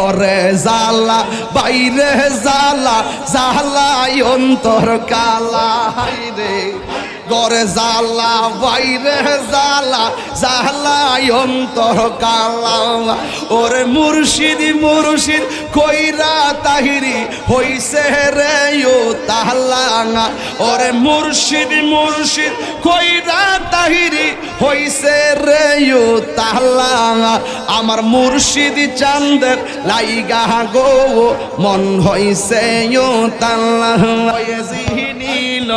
ঘরে জালা বাইরে জালা জালাই অন্তর কালা রে ঘরে জালা বাইরে জালা জালাই অন্তর কালা। ওরে মুর্শিদ মুর্শিদ, কইরা তাহিরি হইছে রে ও তাহলাঙা ওরে মুর্শিদ মুর্শিদ, কইরা তাহিরি হইছে রে ও তাহলাঙা আমার মুর্শিদ চান্দের লাইগা গো, মন হইছে ও তাল্লা নীল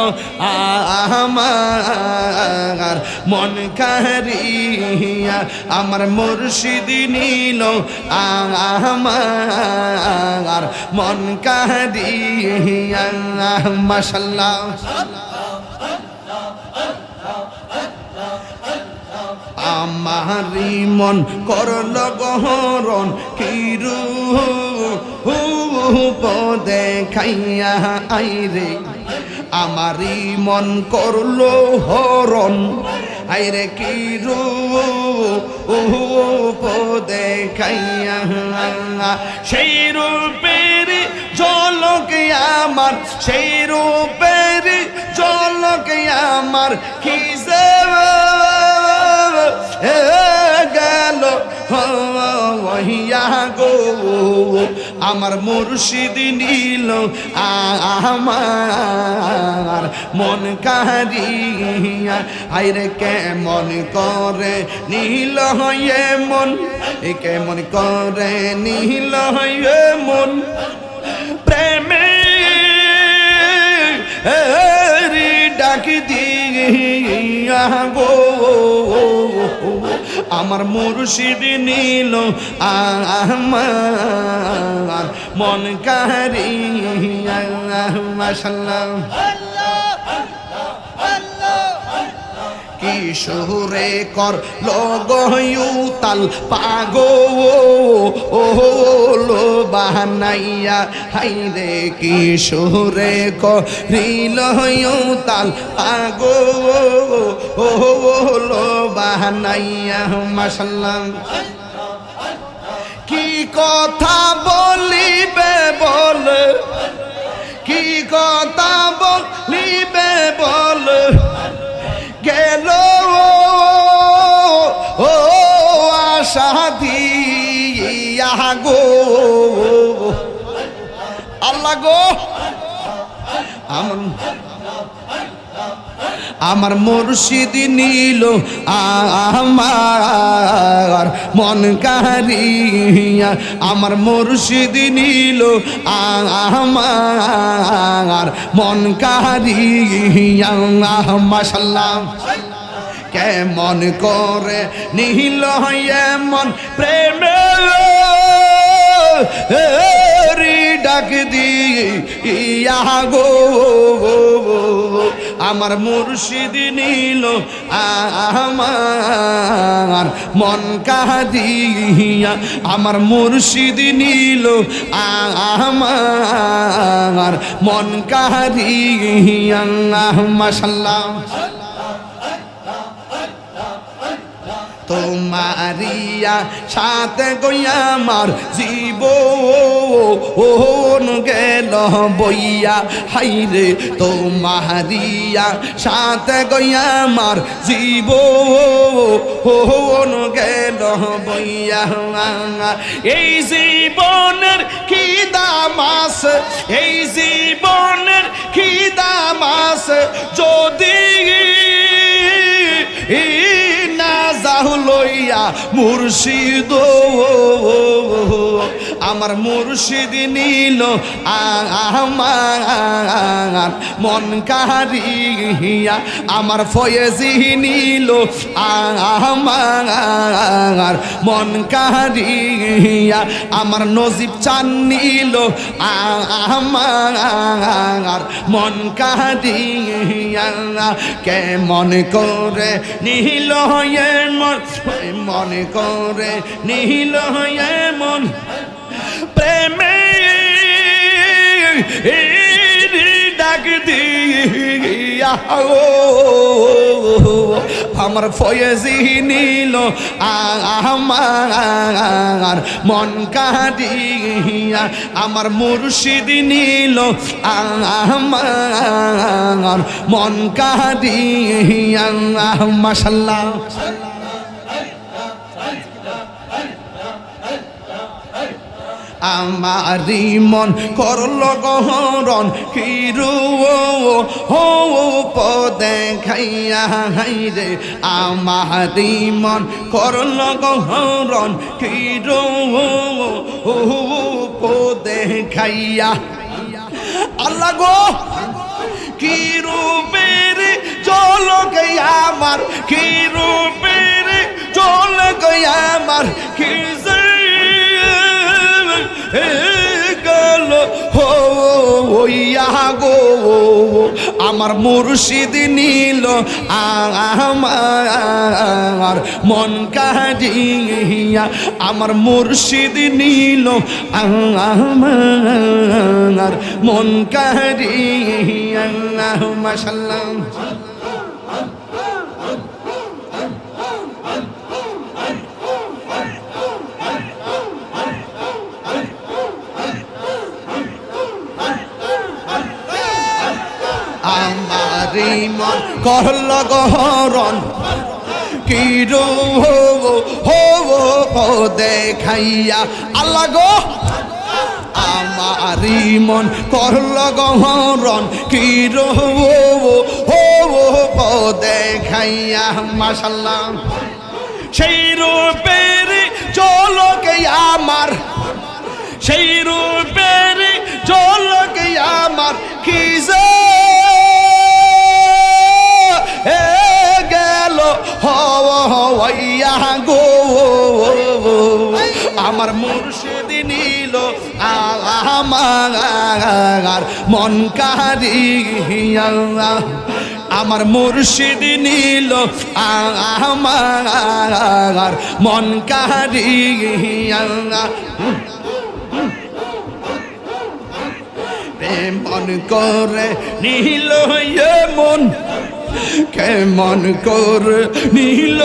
আমার মন কারিয়া, আমার মুর্শিদ নীল আমার মন কারিয়া। মাশাল্লাহ। আমারি মন করল গহরণ কিরু পদে খাইয়া আইরে? আমারি মন করল হরণ। আইরে কিরু পদে খাইয়া সেই রূপের জলক আমার, সেই রূপের জলক আমার কি গেল হইয়া গো। আমার মুর্শিদ নীল আমার মন কারিয়া আইরে কেমন করে নীল হয়ে মন, এ কেমন করে নীল হয়ে মন। প্রেমে ডাক দিয়া গো। আমার মুর্শিদ নীল আমার মন কারিয়া মাশাল্লাহ কিশোরে কর লগয়ুতাল পাগো, ও লো বাহানাইয়া, হাইরে কিশোরে করিল তাল পাগো, ও লো বাহানাইয়া মাসাল্লাম কি কথা বলিবে বল? কি কথা বলিবে বল? গেল। ও আশা দিয়া গো। আল্লাহ গো আমার আমার মুর্শিদ নীল, আমার মন কারিয়া। আমার মুর্শিদ নীল, আমার মন কারিয়া। মাসাল্লাহ কেমন করে নীল এমন প্রেমে ডাক দিয়া গো। আমার মুর্শিদ নীল আমার মন কাঁদিয়া। আমার মুর্শিদ নীল আমার মন কাঁদিয়া। মাসাল্লাহ তোমারিয়া সাথে গইয়া আমার জীব। ওন গেল বইয়া, হাইরে তোমারিয়া সাথে গইয়া আমার জীব। ওন গেল বইয়া, এই জীবনের কি দাম এই জীবনের কি দাম আছে? যদি লইয়া মুর্শিদ আমার মুর্শিদ নীল আমার মন কারিয়া আমার ফয়েজি নীল আমার মন কারিয়া আমার নজিব চান নীল আমার মন কারিয়া কেমন করে নীল হয়ে মন মনে করে নীল মন। প্রেমে ডাক দিয়া আমার ফয়েজি নিল, আমার মন কাঁদিয়া। আমার মুর্শিদ নিল, আমার মন কাঁদিয়া। মাসাল্লাহ আমারি মন করল গহরণ কিরু হো পদে খাইয়া হাই রে আমারি মন করল গহরণ কিরু হো পদে খাইয়া। আল্লাহ গো কি রূপের চল আমার কি রূপের চল আমার কি গেল। হো ওইয়া গো আমার মুর্শিদ নিল, আমার মন কাজিয়া আমার মুর্শিদ নিল, আমার মন কাজিয়া মাশাল্লাহ। আমারি মন করল গহরণ কি রো হো দেখাইয়া আল্লাহ গো। আমারি মন করল গহরণ কি রো হো দেখাইয়া মাশাল্লাহ সেই রূপের চলকে আমার। সেই রূপের চলকে আমার। কি যে হইয়া গো আমার মুর্শিদ নিল আমার মন কারিয়া আমার মুর্শিদ নিল আমার মন কারিয়া মন করে নীল মন কেমন কর নীল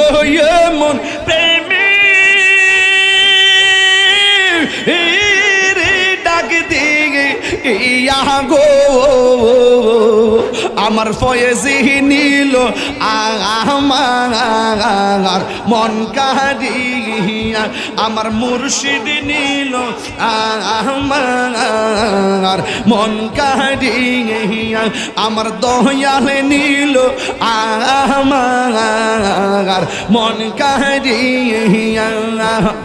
মন প্রেমী? ডাক দিগে ইয়া গো, আমার ফয়েজি নিল আমার মন কাহিয়া আমার মুর্শিদ নিল আমার মন কাহিয়া আমার দয়াল নিল আমার মন কাহিয়া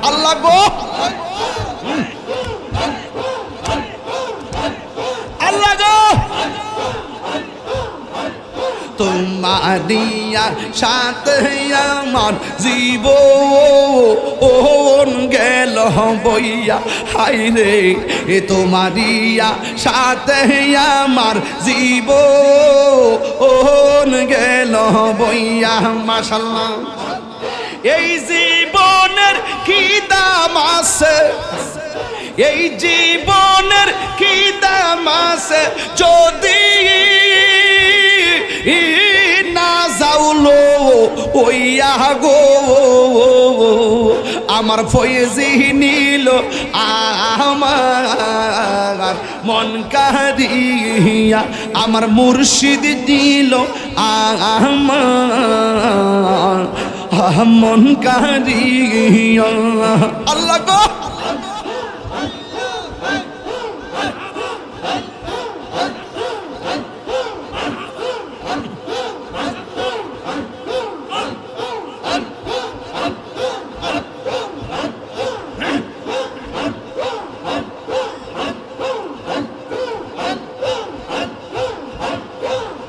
আল্লাহ গো আল্লাহ গো তোমার দিয়া সাথে আমার জীব ওন গেল বইয়া। হাই রে এ তোমারিয়া সাথে আমার জীব ওন গেল বইয়া। মাসাল্লাহ এই জীবনের কি দাম আছে? এই জীবনের কি দাম আছে? যদি না যাওলো ওইয়া গো আমার ফয়েজি নিল আমার, মন কারিয়া আমার মুর্শিদ দিল আমার, মন কারিয়া আল্লাহ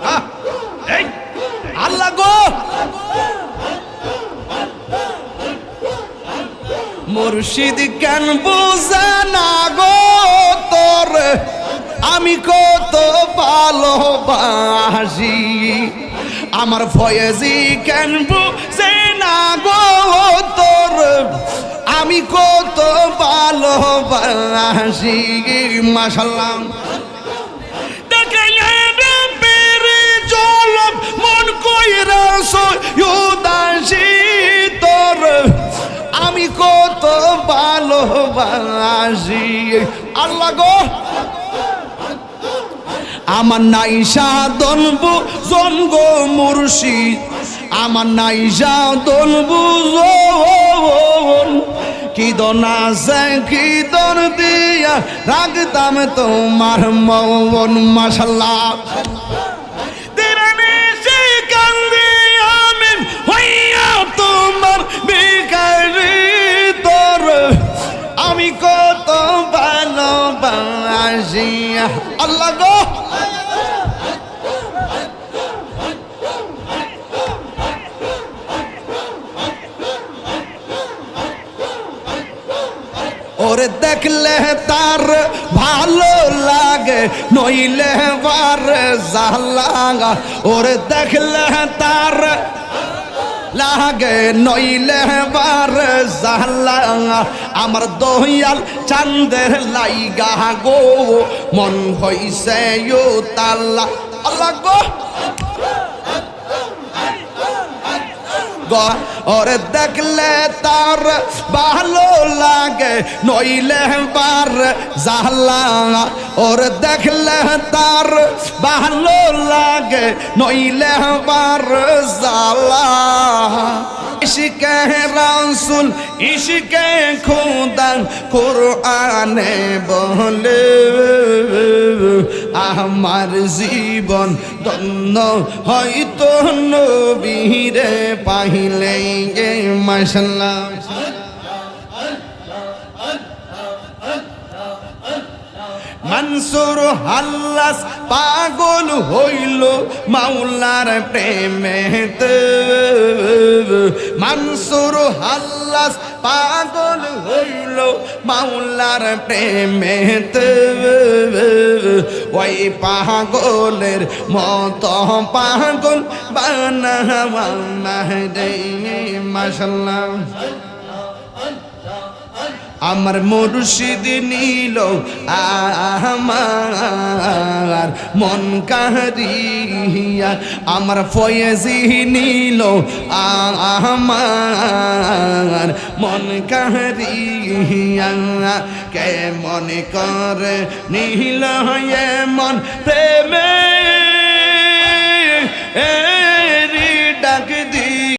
আহ, এই, আল্লাহ গো মুর্শিদ কেন বোঝা না গো তোর? আমি কত ভালোবাসি। আমার ফয়েজি কেন বুঝে না গো তোর? আমি কত ভালোবাসি। মাসাল্লাম দেখে চলো তুই রসুদাসি ভালোবাসি আল্লাহ গো। আমার নাই সাধনবু জন্ম মুর্শিদ। আমার নাই সাধনবু কি দন আছে, কি দন দিয়া রাখতাম তোমার মন হইয়া তোমার বিকারি তোর আমি কত ভালোবাসি আল্লাহ গো ওরে দেখলে তার ভালো লাগে, নইলে বার জালাগা ওরে দেখলে তার লাগে, নইলে বার জালাগা আমার দহিয়াল চান্দের লাইগা গো, মন হইছে ইউ তাল্লা আল্লাহ গো। ওরে দেখলে তার ভালো লাগে, নইলে বার জালা ওরে দেখলে তার ভালো লাগে, নইলে বার ইশকে রাসুল ইশকে খুদা কোরআনে বলে আমার জীবন ধন্য হয়তো নবীরে পাহিলে মাসাল্লাহ মনসুর হাল্লাস পাগল হইল মাওলার প্রেমেতে। মনসুর হাল্লাস পাগল হইল মাওলার প্রেমেতে। ওই পাগলের মত পাগল বানাওয়া রে মাসাল্লাহ আমার মুর্শিদ নীল, আমার মন কাহারিয়া আমার ফয়েজি নীল, আমার মন কাহারিয়া কে মনে করে নীল মন প্রেমে?